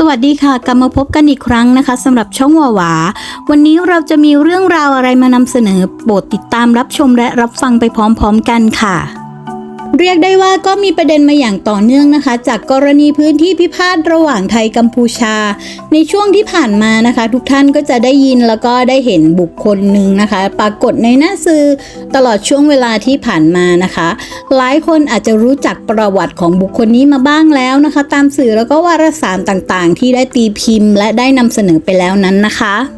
สวัสดีค่ะ กลับมาพบกันอีกครั้งนะคะสำหรับช่องวาวา วันนี้เราจะมีเรื่องราวอะไรมานำเสนอโปรดติดตามรับชมและรับฟังไปพร้อมๆกันค่ะ เรียกได้ว่าก็มีประเด็นมาอย่างต่อเนื่องนะคะ จากกรณีพื้นที่พิพาทระหว่างไทยกัมพูชา ในช่วงที่ผ่านมานะคะ ทุกท่านก็จะได้ยินแล้วก็ได้เห็นบุคคลหนึ่งนะคะ ปรากฏในหน้าสื่อตลอดช่วงเวลาที่ผ่านมานะคะ หลายคนอาจจะรู้จักประวัติของบุคคลนี้มาบ้างแล้วนะคะ ตามสื่อแล้วก็วารสารต่างๆ ที่ได้ตีพิมพ์ และได้นำเสนอไปแล้วนั้นนะคะ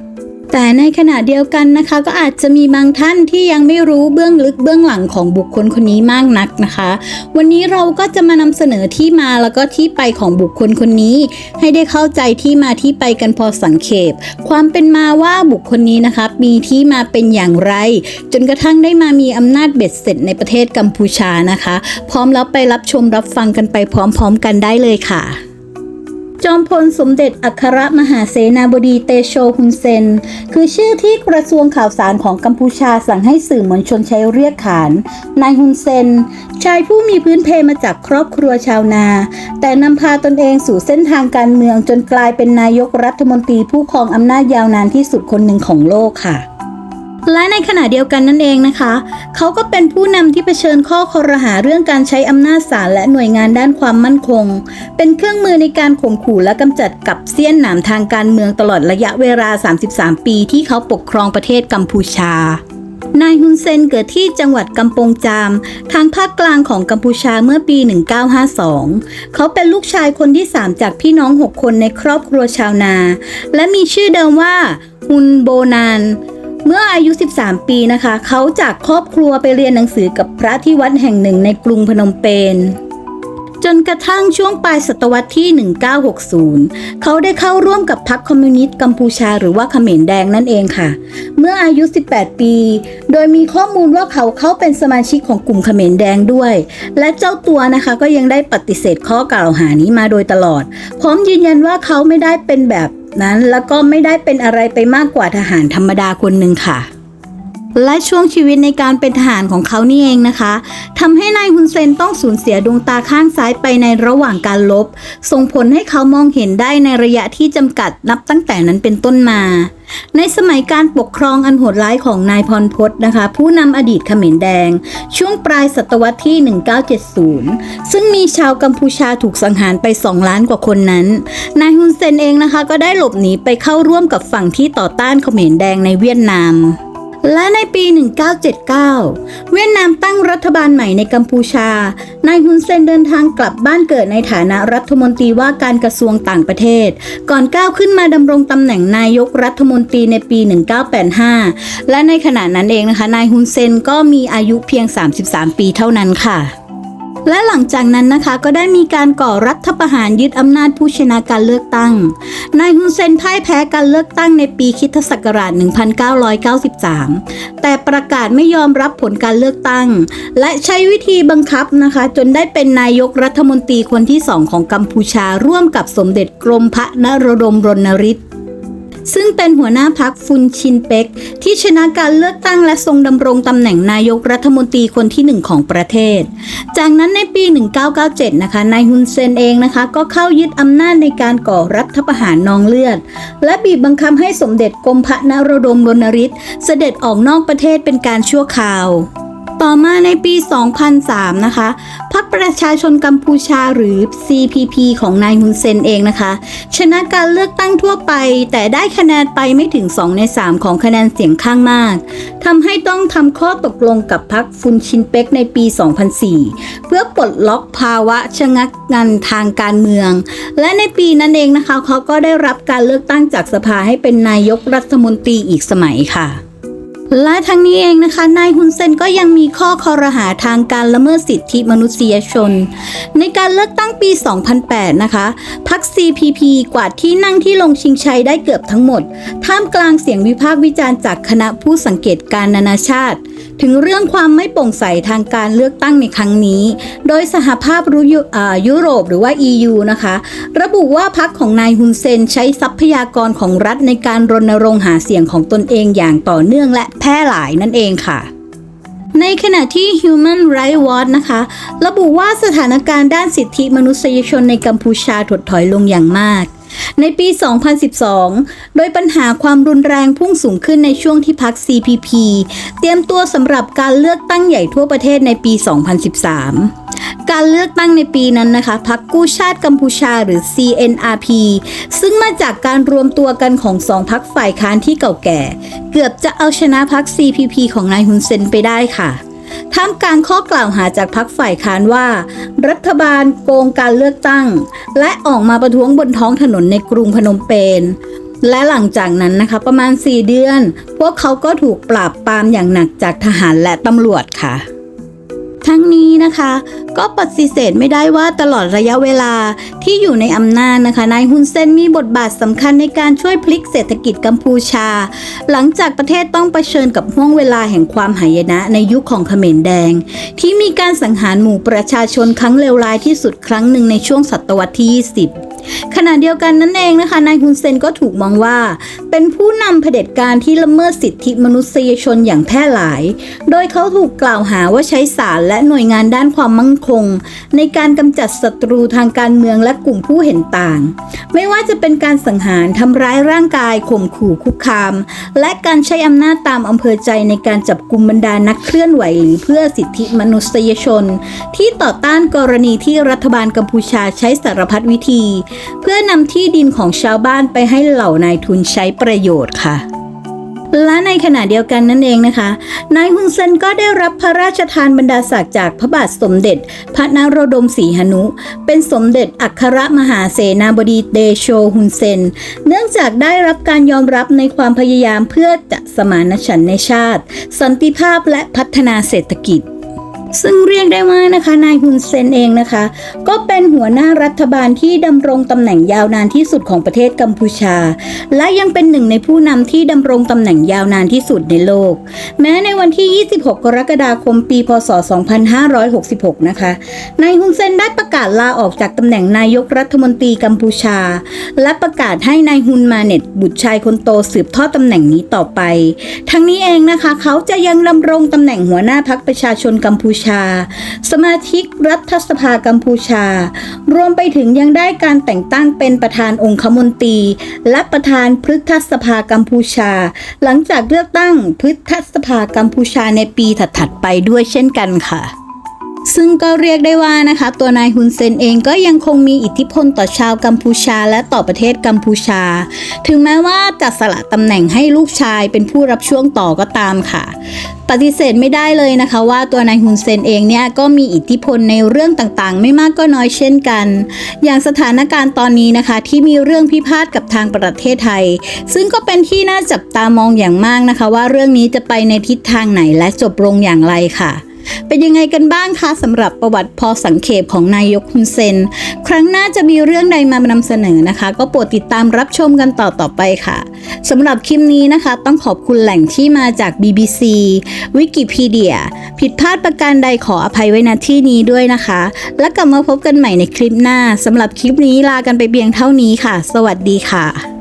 แต่ในขณะเดียวกันนะคะ ก็อาจจะมีบางท่านที่ยังไม่รู้เบื้องลึกเบื้องหลังของบุคคลคนนี้มากนักนะคะ วันนี้เราก็จะมานำเสนอที่มาแล้วก็ที่ไปของบุคคลคนนี้ ให้ได้เข้าใจที่มาที่ไปกันพอสังเขปความเป็นมาว่าบุคคลนี้นะคะมีที่มาเป็นอย่างไร จนกระทั่งได้มามีอำนาจเบ็ดเสร็จในประเทศกัมพูชานะคะ พร้อมแล้วไปรับชมรับฟังกันไปพร้อม ๆ กันได้เลยค่ะ จอมพลสมเด็จอัครมหาเสนาบดีเตโชฮุนเซน คือชื่อที่กระทรวงข่าวสารของกัมพูชาสั่งให้สื่อมวลชนใช้เรียกขานนายฮุนเซน ชายผู้มีพื้นเพมาจากครอบครัวชาวนา แต่นำพาตนเองสู่เส้นทางการเมืองจนกลายเป็นนายกรัฐมนตรีผู้ครองอำนาจยาวนานที่สุดคนหนึ่งของโลกค่ะ และในขณะเดียวกันนั่นเองนะคะ เขาก็เป็นผู้นำที่เผชิญข้อคอรหาเรื่องการใช้อำนาจศาลและหน่วยงานด้านความมั่นคง เป็นเครื่องมือในการข่มขู่และกำจัดกับเสี้ยนหนามทางการเมืองตลอดระยะเวลา 33 ปีที่เขาปกครองประเทศกัมพูชานายฮุนเซนเกิดที่จังหวัดกัมปงจาม ทางภาคกลางของกัมพูชาเมื่อปี 1952 เขาเป็นลูกชายคนที่ 3 จากพี่น้อง 6 คนในครอบครัวชาวนา และมีชื่อเดิมว่าฮุนโบนาน เมื่ออายุ 13 ปีนะคะ เขาจากครอบครัวไปเรียนหนังสือกับพระที่วัดแห่งหนึ่งในกรุงพนมเปญจนกระทั่งช่วงปลายศตวรรษที่ 1960 เขาได้เข้าร่วมกับพรรคคอมมิวนิสต์กัมพูชาหรือว่าเขมรแดงนั่นเองค่ะ เมื่ออายุ 18 ปี โดยมีข้อมูลว่าเขาเข้าเป็นสมาชิกของกลุ่มเขมรแดงด้วย และเจ้าตัวนะคะก็ยังได้ปฏิเสธข้อกล่าวหานี้มาโดยตลอด พร้อมยืนยันว่าเขาไม่ได้เป็นแบบ นั้นแล้วก็ไม่ได้เป็นอะไรไปมากกว่าทหารธรรมดาคนหนึ่งค่ะ และช่วงชีวิตในการเป็นทหารของเขานี่เองนะคะทำให้นายฮุนเซนต้องสูญเสียดวงตาข้างซ้ายไปในระหว่างการลบ ส่งผลให้เขามองเห็นได้ในระยะที่จำกัดนับตั้งแต่นั้นเป็นต้นมา ในสมัยการปกครองอันโหดร้ายของนายพรพศนะคะ ผู้นำอดีตเขมรแดง ช่วงปลายศตวรรษที่ 1970 ซึ่งมีชาวกัมพูชาถูกสังหารไป 2 ล้านกว่าคนนั้น นายฮุนเซนเองนะคะ ก็ได้หลบหนีไปเข้าร่วมกับฝั่งที่ต่อต้านเขมรแดงในเวียดนาม และในปี 1979 เวียดนามตั้งรัฐบาลใหม่ในกัมพูชา นายฮุนเซนเดินทางกลับบ้านเกิดในฐานะรัฐมนตรีว่าการกระทรวงต่างประเทศ ก่อนก้าวขึ้นมาดำรงตำแหน่งนายกรัฐมนตรีในปี 1985 และในขณะนั้นเองนะคะ นายฮุนเซนก็มีอายุเพียง 33 ปีเท่านั้นค่ะ และหลังจากนั้นนะคะก็ได้มีการก่อรัฐประหารยึดอำนาจผู้ชนะการเลือกตั้ง นายฮุนเซนพ่ายแพ้การเลือกตั้งในปีคริสตศักราช 1993 แต่ประกาศไม่ยอมรับผลการเลือกตั้ง และใช้วิธีบังคับนะคะ จนได้เป็นนายกรัฐมนตรีคนที่สองของกัมพูชาร่วมกับสมเด็จกรมพระนรดมรณฤทธิ์ ซึ่งเป็นหัวหน้าพักฟุนชินเป็ก ที่ชนะการเลือกตั้งและทรงดำรงตำแหน่งนายกรัฐมนตรีคนที่หนึ่งของประเทศ จากนั้นในปี 1997 นะคะ นายฮุนเซนเองนะคะ ก็เข้ายึดอำนาจในการก่อรัฐประหารนองเลือด และบีบบังคับให้สมเด็จกรมพระนรดมรณฤทธิ์เสด็จออกนอกประเทศเป็นการชั่วคราว ต่อมาในปี 2003 นะคะ พรรคประชาชนกัมพูชาหรือ CPP ของนายฮุนเซนเองนะคะ ชนะการเลือกตั้งทั่วไป แต่ได้คะแนนไปไม่ถึง 2 ใน 3 ของคะแนนเสียงข้างมากทำให้ต้องทำข้อตกลงกับพรรคฟุนชินเป็กในปี 2004 เพื่อปลดล็อกภาวะชะงักงันทางการเมือง และในปีนั้นเองนะคะ เขาก็ได้รับการเลือกตั้งจากสภาให้เป็นนายกรัฐมนตรีอีกสมัยค่ะ และทั้งนี้เองนะคะ นายฮุนเซนก็ยังมีข้อคอรหาทางการละเมิดสิทธิมนุษยชน ในการเลือกตั้งปี 2008 นะคะ พรรค CPP กวาดที่นั่งที่ลงชิงชัยได้เกือบทั้งหมด ท่ามกลางเสียงวิพากษ์วิจารณ์จากคณะผู้สังเกตการนานาชาติ ถึงเรื่องความไม่โปร่งใสทางการเลือกตั้งในครั้งนี้ โดยสหภาพรุยุอ่ายุโรปหรือว่า EU นะคะ ระบุว่าพรรคของนายฮุนเซนใช้ทรัพยากรของรัฐในการรณรงค์หาเสียงของตนเองอย่างต่อเนื่องและแพร่หลายนั่นเองค่ะในขณะที่ Human Rights Watch นะคะ ระบุว่าสถานการณ์ด้านสิทธิมนุษยชนในกัมพูชาถดถอยลงอย่างมาก ในปี 2012 โดยปัญหาความรุนแรงพุ่งสูงขึ้นในช่วงที่พรรค CPP เตรียมตัวสำหรับการเลือกตั้งใหญ่ทั่วประเทศในปี 2013 การเลือกตั้งในปีนั้นนะคะพรรคกู้ชาติกัมพูชาหรือ CNRP ซึ่งมาจากการรวมตัวกันของสองพรรคฝ่ายค้านที่เก่าแก่ เกือบจะเอาชนะพรรค CPP ของนายฮุนเซนไปได้ค่ะ ท่ามกลางข้อกล่าวหาจากพรรคฝ่ายค้านว่า รัฐบาลโกงการเลือกตั้ง และออกมาประท้วงบนท้องถนนในกรุงพนมเปญและหลังจากนั้นนะคะประมาณ 4 เดือน พวกเขาก็ถูกปราบปรามอย่างหนักจากทหารและตำรวจค่ะ ทั้งนี้นะคะ ก็ปฏิเสธไม่ได้ว่าตลอดระยะเวลาที่อยู่ในอำนาจนะคะนายฮุนเซนมีบทบาทสำคัญในการช่วยพลิกเศรษฐกิจกัมพูชา หลังจากประเทศต้องเผชิญกับห่วงเวลาแห่งความหายนะในยุคของเขมรแดง ที่มีการสังหารหมู่ประชาชนครั้งเลวร้ายที่สุดครั้งหนึ่งในช่วงศตวรรษที่ 20ขณะเดียวกันนั่นเองนะคะนายฮุนเซนก็ถูกมองว่า เป็นผู้นำเผด็จการที่ละเมิดสิทธิมนุษยชนอย่างแพร่หลาย โดยเขาถูกกล่าวหาว่าใช้สารและหน่วยงานด้านความมั่นคง ในการกำจัดศัตรูทางการเมืองและกลุ่มผู้เห็นต่าง ไม่ว่าจะเป็นการสังหารทำร้ายร่างกายข่มขู่คุกคาม และการใช้อำนาจตามอำเภอใจในการจับกลุ่มบรรดานักเคลื่อนไหวหรือเพื่อสิทธิมนุษยชน ที่ต่อต้านกรณีที่รัฐบาลกัมพูชาใช้สารพัดวิธี เพื่อนำที่ดินของชาวบ้านไปให้เหล่านายทุนใช้ประโยชน์ค่ะ และในขณะเดียวกันนั่นเองนะคะ นายฮุนเซนก็ได้รับพระราชทานบรรดาศักดิ์จากพระบาทสมเด็จ พระนโรดมศรีหนุ เป็นสมเด็จอัครมหาเสนาบดีเดโชฮุนเซน เนื่องจากได้รับการยอมรับในความพยายามเพื่อจะสมานฉันท์ในชาติ สันติภาพและพัฒนาเศรษฐกิจ ซึ่งเรียกได้ว่านะคะนายฮุนเซนเองนะคะ ก็เป็นหัวหน้ารัฐบาลที่ดำรงตำแหน่งยาวนานที่สุดของประเทศกัมพูชา และยังเป็นหนึ่งในผู้นำที่ดำรงตำแหน่งยาวนานที่สุดในโลก แม้ในวันที่ 26 กรกฎาคมปี พศ 2566 นะคะนายฮุนเซนได้ประกาศลาออกจากตำแหน่งนายกรัฐมนตรีกัมพูชา และประกาศให้นายฮุนมาเน็ตบุตรชายคนโตสืบทอดตำแหน่งนี้ต่อไป ทั้งนี้เองนะคะ เขาจะยังดำรงตำแหน่งหัวหน้าพักประชาชนกัมพูชา สมาชิกรัฐสภากัมพูชา รวมไปถึงยังได้การแต่งตั้งเป็นประธานองคมนตรี และประธานพฤทธสภากัมพูชา หลังจากเลือกตั้งพฤทธสภากัมพูชาในปีถัดๆไปด้วยเช่นกันค่ะ ซึ่งก็เรียกได้ว่านะคะ ตัวนายฮุนเซนเองก็ยังคงมีอิทธิพลต่อชาวกัมพูชาและต่อประเทศกัมพูชา ถึงแม้ว่าจะสละตำแหน่งให้ลูกชายเป็นผู้รับช่วงต่อก็ตามค่ะ ปฏิเสธไม่ได้เลยนะคะว่าตัวนายฮุนเซนเองเนี่ยก็มีอิทธิพลในเรื่องต่างๆ ไม่มากก็น้อยเช่นกัน อย่างสถานการณ์ตอนนี้นะคะ ที่มีเรื่องพิพาทกับทางประเทศไทย ซึ่งก็เป็นที่น่าจับตามองอย่างมากนะคะ ว่าเรื่องนี้จะไปในทิศทางไหนและจบลงอย่างไรค่ะ เป็นยังไงกันบ้างคะสำหรับประวัติพอสังเขปของนายกฮุนเซน ครั้งหน้าจะมีเรื่องใดมานำเสนอนะคะ ก็โปรดติดตามรับชมกันต่อต่อไปค่ะสำหรับคลิปนี้นะคะ ต้องขอบคุณแหล่งที่มาจาก BBC วิกิพีเดีย ผิดพลาดประการใดขออภัยไว้ณที่นี้ด้วยนะคะ แล้วกลับมาพบกันใหม่ในคลิปหน้าสำหรับคลิปนี้ลากันไปเพียงเท่านี้ค่ะ สวัสดีค่ะ